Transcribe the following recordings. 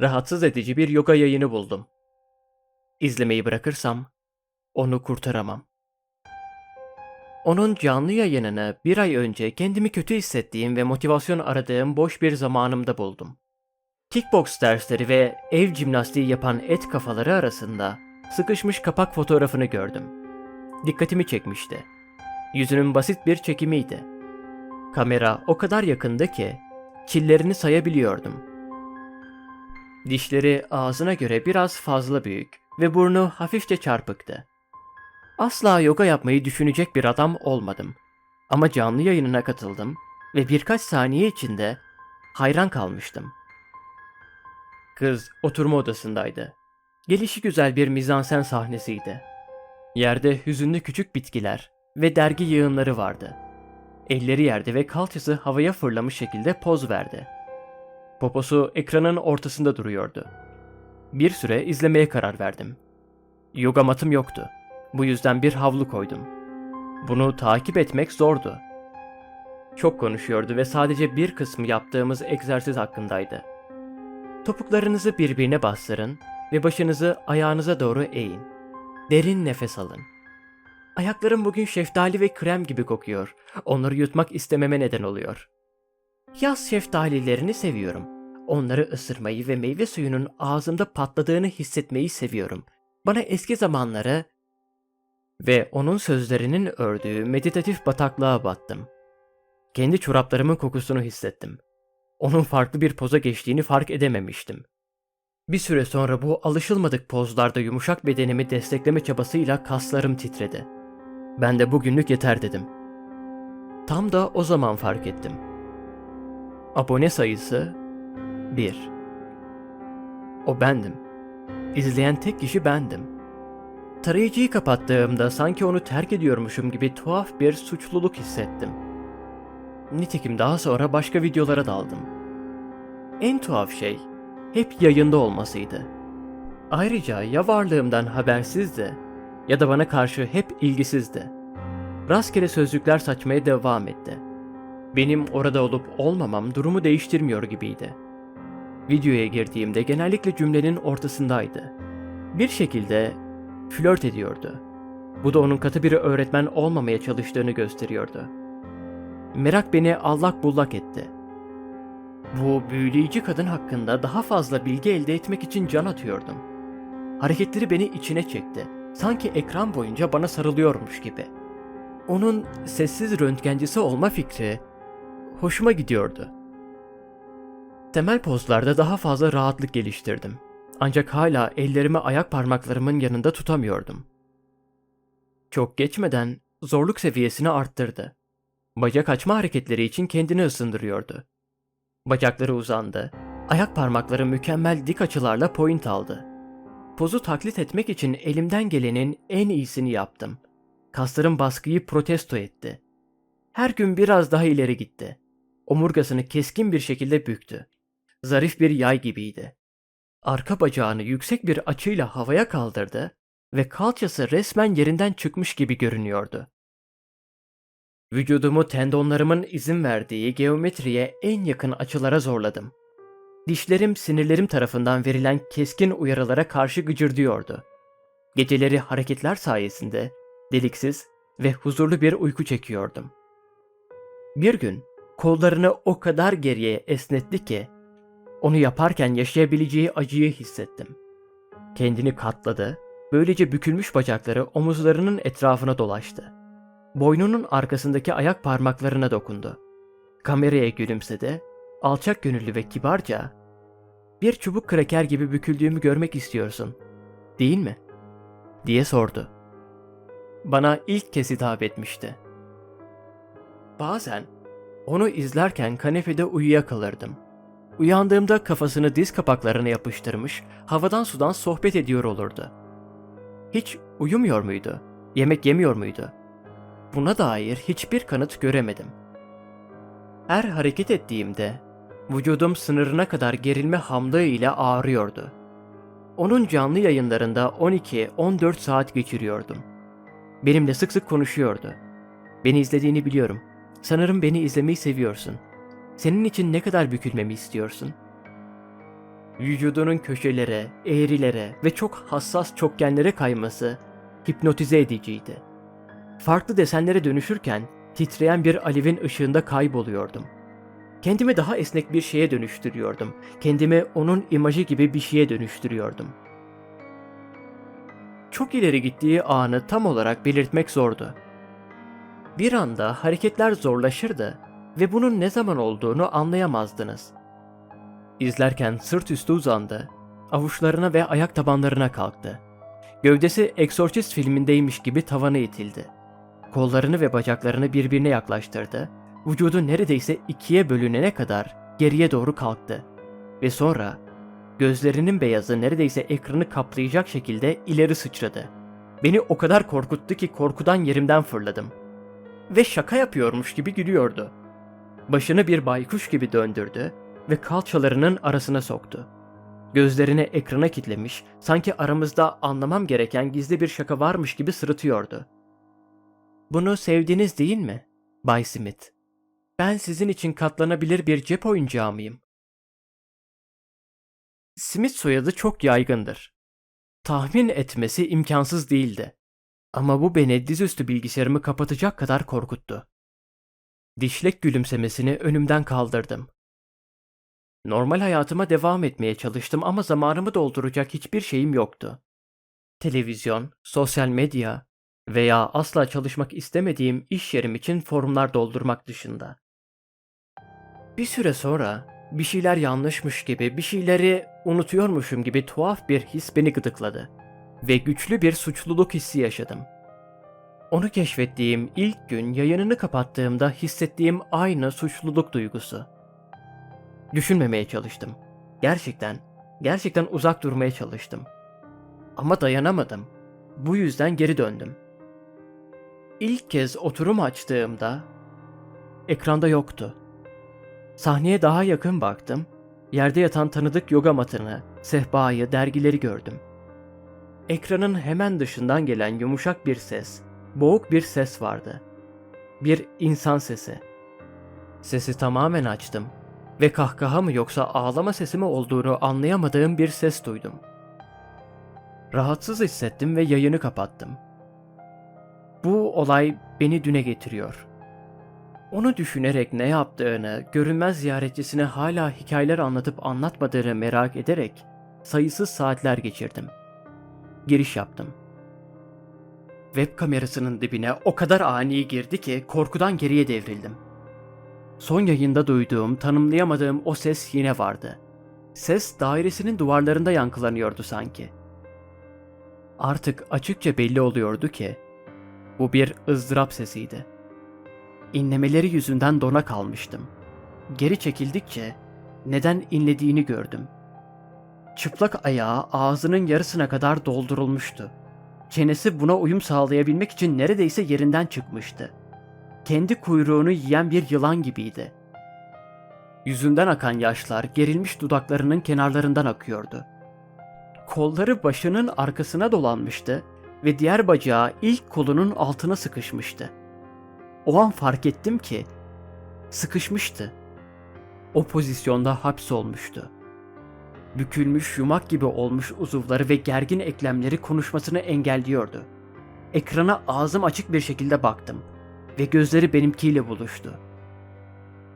rahatsız edici bir yoga yayını buldum. İzlemeyi bırakırsam onu kurtaramam. Onun canlı yayınını bir ay önce kendimi kötü hissettiğim ve motivasyon aradığım boş bir zamanımda buldum. Kickbox dersleri ve ev jimnastiği yapan et kafaları arasında sıkışmış kapak fotoğrafını gördüm. Dikkatimi çekmişti. Yüzünün basit bir çekimiydi. Kamera o kadar yakındı ki çillerini sayabiliyordum. Dişleri ağzına göre biraz fazla büyük ve burnu hafifçe çarpıktı. Asla yoga yapmayı düşünecek bir adam olmadım. Ama canlı yayınına katıldım ve birkaç saniye içinde hayran kalmıştım. Kız oturma odasındaydı. Gelişi güzel bir mizansen sahnesiydi. Yerde hüzünlü küçük bitkiler ve dergi yığınları vardı. Elleri yerde ve kalçası havaya fırlamış şekilde poz verdi. Poposu ekranın ortasında duruyordu. Bir süre izlemeye karar verdim. Yoga matım yoktu. Bu yüzden bir havlu koydum. Bunu takip etmek zordu. Çok konuşuyordu ve sadece bir kısmı yaptığımız egzersiz hakkındaydı. Topuklarınızı birbirine bastırın ve başınızı ayağınıza doğru eğin. Derin nefes alın. Ayaklarım bugün şeftali ve krem gibi kokuyor. Onları yutmak istememe neden oluyor. Yaz şeftalilerini seviyorum. Onları ısırmayı ve meyve suyunun ağzımda patladığını hissetmeyi seviyorum. Bana eski zamanları ve onun sözlerinin ördüğü meditatif bataklığa battım. Kendi çoraplarımın kokusunu hissettim. Onun farklı bir poza geçtiğini fark edememiştim. Bir süre sonra bu alışılmadık pozlarda yumuşak bedenimi destekleme çabasıyla kaslarım titredi. Ben de bugünlük yeter dedim. Tam da o zaman fark ettim. Abone sayısı 1. O bendim. İzleyen tek kişi bendim. Tarayıcıyı kapattığımda sanki onu terk ediyormuşum gibi tuhaf bir suçluluk hissettim. Nitekim daha sonra başka videolara daldım. En tuhaf şey hep yayında olmasıydı. Ayrıca ya varlığımdan habersizdi ya da bana karşı hep ilgisizdi. Rastgele sözcükler saçmaya devam etti. Benim orada olup olmamam durumu değiştirmiyor gibiydi. Videoya girdiğimde genellikle cümlenin ortasındaydı. Bir şekilde flört ediyordu. Bu da onun katı bir öğretmen olmamaya çalıştığını gösteriyordu. Merak beni allak bullak etti. Bu büyüleyici kadın hakkında daha fazla bilgi elde etmek için can atıyordum. Hareketleri beni içine çekti. Sanki ekran boyunca bana sarılıyormuş gibi. Onun sessiz röntgencisi olma fikri hoşuma gidiyordu. Temel pozlarda daha fazla rahatlık geliştirdim. Ancak hala ellerimi ayak parmaklarımın yanında tutamıyordum. Çok geçmeden zorluk seviyesini arttırdı. Bacak açma hareketleri için kendini ısındırıyordu. Bacakları uzandı. Ayak parmakları mükemmel dik açılarla point aldı. Pozu taklit etmek için elimden gelenin en iyisini yaptım. Kaslarım baskıyı protesto etti. Her gün biraz daha ileri gitti. Omurgasını keskin bir şekilde büktü. Zarif bir yay gibiydi. Arka bacağını yüksek bir açıyla havaya kaldırdı ve kalçası resmen yerinden çıkmış gibi görünüyordu. Vücudumu tendonlarımın izin verdiği geometriye en yakın açılara zorladım. Dişlerim sinirlerim tarafından verilen keskin uyarılara karşı gıcırdıyordu. Geceleri hareketler sayesinde deliksiz ve huzurlu bir uyku çekiyordum. Bir gün kollarını o kadar geriye esnetti ki onu yaparken yaşayabileceği acıyı hissettim. Kendini katladı, böylece bükülmüş bacakları omuzlarının etrafına dolaştı. Boynunun arkasındaki ayak parmaklarına dokundu. Kameraya gülümsedi, alçak gönüllü ve kibarca ''Bir çubuk kraker gibi büküldüğümü görmek istiyorsun, değil mi?'' diye sordu. Bana ilk kez hitap etmişti. Bazen onu izlerken kanepede uyuyakalırdım. Uyandığımda kafasını diz kapaklarına yapıştırmış, havadan sudan sohbet ediyor olurdu. Hiç uyumuyor muydu? Yemek yemiyor muydu? Buna dair hiçbir kanıt göremedim. Her hareket ettiğimde vücudum sınırına kadar gerilme hamlığı ile ağrıyordu. Onun canlı yayınlarında 12-14 saat geçiriyordum. Benimle sık sık konuşuyordu. Beni izlediğini biliyorum. Sanırım beni izlemeyi seviyorsun. Senin için ne kadar bükülmemi istiyorsun? Vücudunun köşelere, eğrilere ve çok hassas çokgenlere kayması hipnotize ediciydi. Farklı desenlere dönüşürken titreyen bir alevin ışığında kayboluyordum. Kendimi daha esnek bir şeye dönüştürüyordum. Kendimi onun imajı gibi bir şeye dönüştürüyordum. Çok ileri gittiği anı tam olarak belirtmek zordu. Bir anda hareketler zorlaşırdı ve bunun ne zaman olduğunu anlayamazdınız. İzlerken sırt üstü uzandı, avuçlarına ve ayak tabanlarına kalktı. Gövdesi Exorcist filmindeymiş gibi tavana itildi. Kollarını ve bacaklarını birbirine yaklaştırdı, vücudu neredeyse ikiye bölünene kadar geriye doğru kalktı. Ve sonra gözlerinin beyazı neredeyse ekranı kaplayacak şekilde ileri sıçradı. Beni o kadar korkuttu ki korkudan yerimden fırladım. Ve şaka yapıyormuş gibi gülüyordu. Başını bir baykuş gibi döndürdü ve kalçalarının arasına soktu. Gözlerini ekrana kitlemiş, sanki aramızda anlamam gereken gizli bir şaka varmış gibi sırıtıyordu. Bunu sevdiniz değil mi, Bay Smith? Ben sizin için katlanabilir bir cep oyuncağı mıyım? Smith soyadı çok yaygındır. Tahmin etmesi imkansız değildi. Ama bu beni dizüstü bilgisayarımı kapatacak kadar korkuttu. Dişlek gülümsemesini önümden kaldırdım. Normal hayatıma devam etmeye çalıştım ama zamanımı dolduracak hiçbir şeyim yoktu. Televizyon, sosyal medya veya asla çalışmak istemediğim iş yerim için formlar doldurmak dışında. Bir süre sonra bir şeyler yanlışmış gibi, bir şeyleri unutuyormuşum gibi tuhaf bir his beni gıdıkladı ve güçlü bir suçluluk hissi yaşadım. Onu keşfettiğim ilk gün yayınını kapattığımda hissettiğim aynı suçluluk duygusu. Düşünmemeye çalıştım. Gerçekten, gerçekten uzak durmaya çalıştım. Ama dayanamadım. Bu yüzden geri döndüm. İlk kez oturum açtığımda ekranda yoktu. Sahneye daha yakın baktım. Yerde yatan tanıdık yoga matını, sehpayı, dergileri gördüm. Ekranın hemen dışından gelen yumuşak bir ses, boğuk bir ses vardı. Bir insan sesi. Sesi tamamen açtım ve kahkaha mı yoksa ağlama sesi mi olduğunu anlayamadığım bir ses duydum. Rahatsız hissettim ve yayını kapattım. Bu olay beni düne getiriyor. Onu düşünerek ne yaptığını, görünmez ziyaretçisine hala hikayeler anlatıp anlatmadığını merak ederek sayısız saatler geçirdim. Giriş yaptım. Web kamerasının dibine o kadar ani girdi ki korkudan geriye devrildim. Son yayında duyduğum, tanımlayamadığım o ses yine vardı. Ses dairesinin duvarlarında yankılanıyordu sanki. Artık açıkça belli oluyordu ki bu bir ızdırap sesiydi. İnlemeleri yüzünden dona kalmıştım. Geri çekildikçe neden inlediğini gördüm. Çıplak ayağı ağzının yarısına kadar doldurulmuştu. Çenesi buna uyum sağlayabilmek için neredeyse yerinden çıkmıştı. Kendi kuyruğunu yiyen bir yılan gibiydi. Yüzünden akan yaşlar gerilmiş dudaklarının kenarlarından akıyordu. Kolları başının arkasına dolanmıştı ve diğer bacağı ilk kolunun altına sıkışmıştı. O an fark ettim ki sıkışmıştı. O pozisyonda hapsolmuştu. Bükülmüş yumak gibi olmuş uzuvları ve gergin eklemleri konuşmasını engelliyordu. Ekrana ağzım açık bir şekilde baktım ve gözleri benimkiyle buluştu.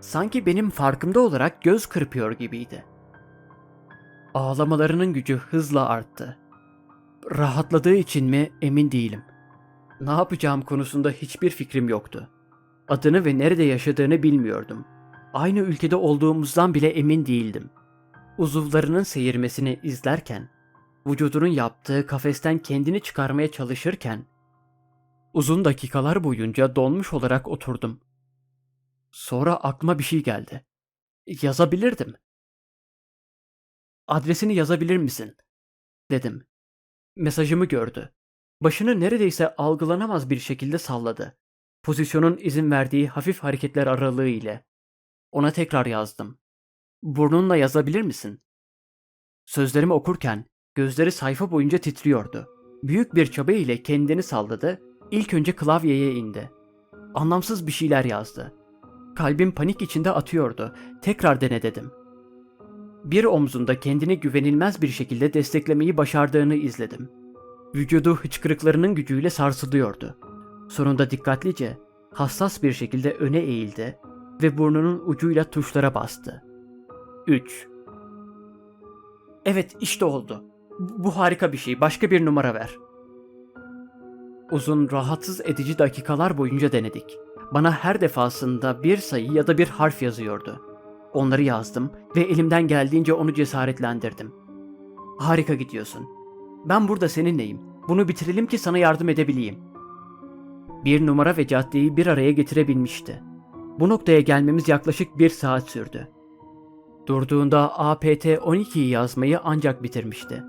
Sanki benim farkımda olarak göz kırpıyor gibiydi. Ağlamalarının gücü hızla arttı. Rahatladığı için mi emin değilim. Ne yapacağım konusunda hiçbir fikrim yoktu. Adını ve nerede yaşadığını bilmiyordum. Aynı ülkede olduğumuzdan bile emin değildim. Uzuvlarının seyirmesini izlerken, vücudunun yaptığı kafesten kendini çıkarmaya çalışırken, uzun dakikalar boyunca donmuş olarak oturdum. Sonra aklıma bir şey geldi. Yazabilirdim. Adresini yazabilir misin? dedim. Mesajımı gördü. Başını neredeyse algılanamaz bir şekilde salladı. Pozisyonun izin verdiği hafif hareketler aralığı ile. Ona tekrar yazdım. Burnunla yazabilir misin? Sözlerimi okurken gözleri sayfa boyunca titriyordu. Büyük bir çaba ile kendini salladı. İlk önce klavyeye indi. Anlamsız bir şeyler yazdı. Kalbim panik içinde atıyordu. Tekrar dene dedim. bir omzunda kendini güvenilmez bir şekilde desteklemeyi başardığını izledim. Vücudu hıçkırıklarının gücüyle sarsılıyordu. Sonunda dikkatlice, hassas bir şekilde öne eğildi ve burnunun ucuyla tuşlara bastı. 3 Evet işte oldu. Bu harika bir şey. Başka bir numara ver. Uzun, rahatsız edici dakikalar boyunca denedik. Bana her defasında bir sayı ya da bir harf yazıyordu. Onları yazdım ve elimden geldiğince onu cesaretlendirdim. Harika gidiyorsun. Ben burada seninleyim. Bunu bitirelim ki sana yardım edebileyim. Bir numara ve caddeyi bir araya getirebilmişti. Bu noktaya gelmemiz yaklaşık bir saat sürdü. Durduğunda APT 12'yi yazmayı ancak bitirmişti.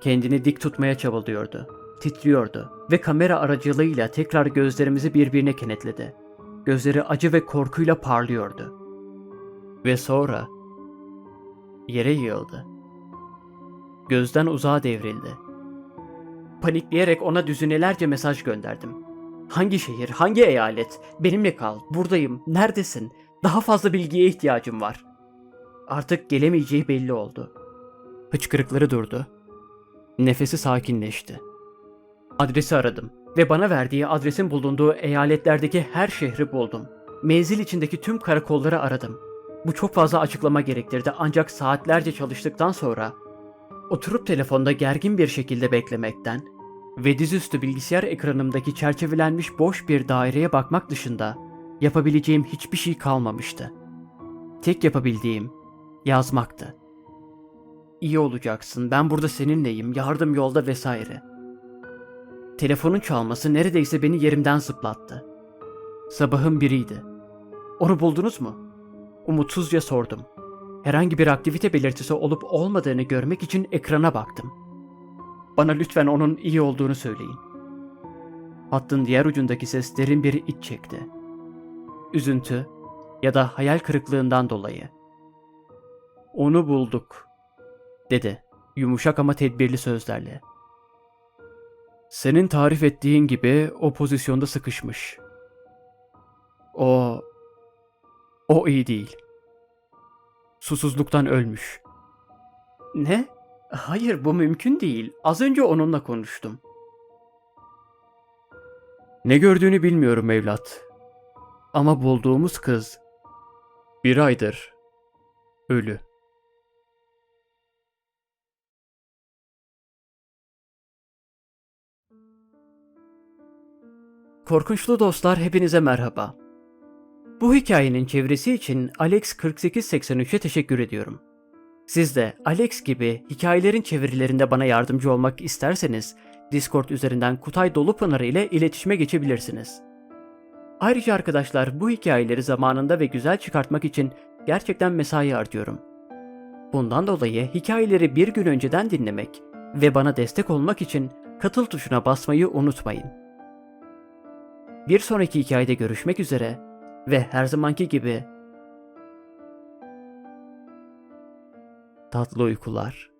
Kendini dik tutmaya çabalıyordu. Titriyordu ve kamera aracılığıyla tekrar gözlerimizi birbirine kenetledi. Gözleri acı ve korkuyla parlıyordu. Ve sonra yere yığıldı. Gözden uzağa devrildi. Panikleyerek ona düzinelerce mesaj gönderdim. Hangi şehir, hangi eyalet? Benimle kal, buradayım, neredesin? Daha fazla bilgiye ihtiyacım var. Artık gelemeyeceği belli oldu. Hıçkırıkları durdu. Nefesi sakinleşti. Adresi aradım ve bana verdiği adresin bulunduğu eyaletlerdeki her şehri buldum. Menzil içindeki tüm karakolları aradım. Bu çok fazla açıklama gerektirdi ancak saatlerce çalıştıktan sonra oturup telefonda gergin bir şekilde beklemekten ve dizüstü bilgisayar ekranımdaki çerçevelenmiş boş bir daireye bakmak dışında yapabileceğim hiçbir şey kalmamıştı. Tek yapabildiğim yazmaktı. İyi olacaksın, ben burada seninleyim, yardım yolda vesaire. Telefonun çalması neredeyse beni yerimden zıplattı. Sabahın biriydi. Onu buldunuz mu? Umutsuzca sordum. Herhangi bir aktivite belirtisi olup olmadığını görmek için ekrana baktım. Bana lütfen onun iyi olduğunu söyleyin. Hattın diğer ucundaki ses derin bir iç çekti. Üzüntü ya da hayal kırıklığından dolayı. Onu bulduk, dedi yumuşak ama tedbirli sözlerle. Senin tarif ettiğin gibi o pozisyonda sıkışmış. O... O iyi değil. Susuzluktan ölmüş. Ne? Hayır bu mümkün değil. Az önce onunla konuştum. Ne gördüğünü bilmiyorum evlat. Ama bulduğumuz kız bir aydır ölü. Korkunçlu dostlar hepinize merhaba. Bu hikayenin çevresi için Alex4883'e teşekkür ediyorum. Siz de Alex gibi hikayelerin çevirilerinde bana yardımcı olmak isterseniz Discord üzerinden Kutay Dolupınar ile iletişime geçebilirsiniz. Ayrıca arkadaşlar bu hikayeleri zamanında ve güzel çıkartmak için gerçekten mesai harcıyorum. Bundan dolayı hikayeleri bir gün önceden dinlemek ve bana destek olmak için katıl tuşuna basmayı unutmayın. Bir sonraki hikayede görüşmek üzere ve her zamanki gibi tatlı uykular.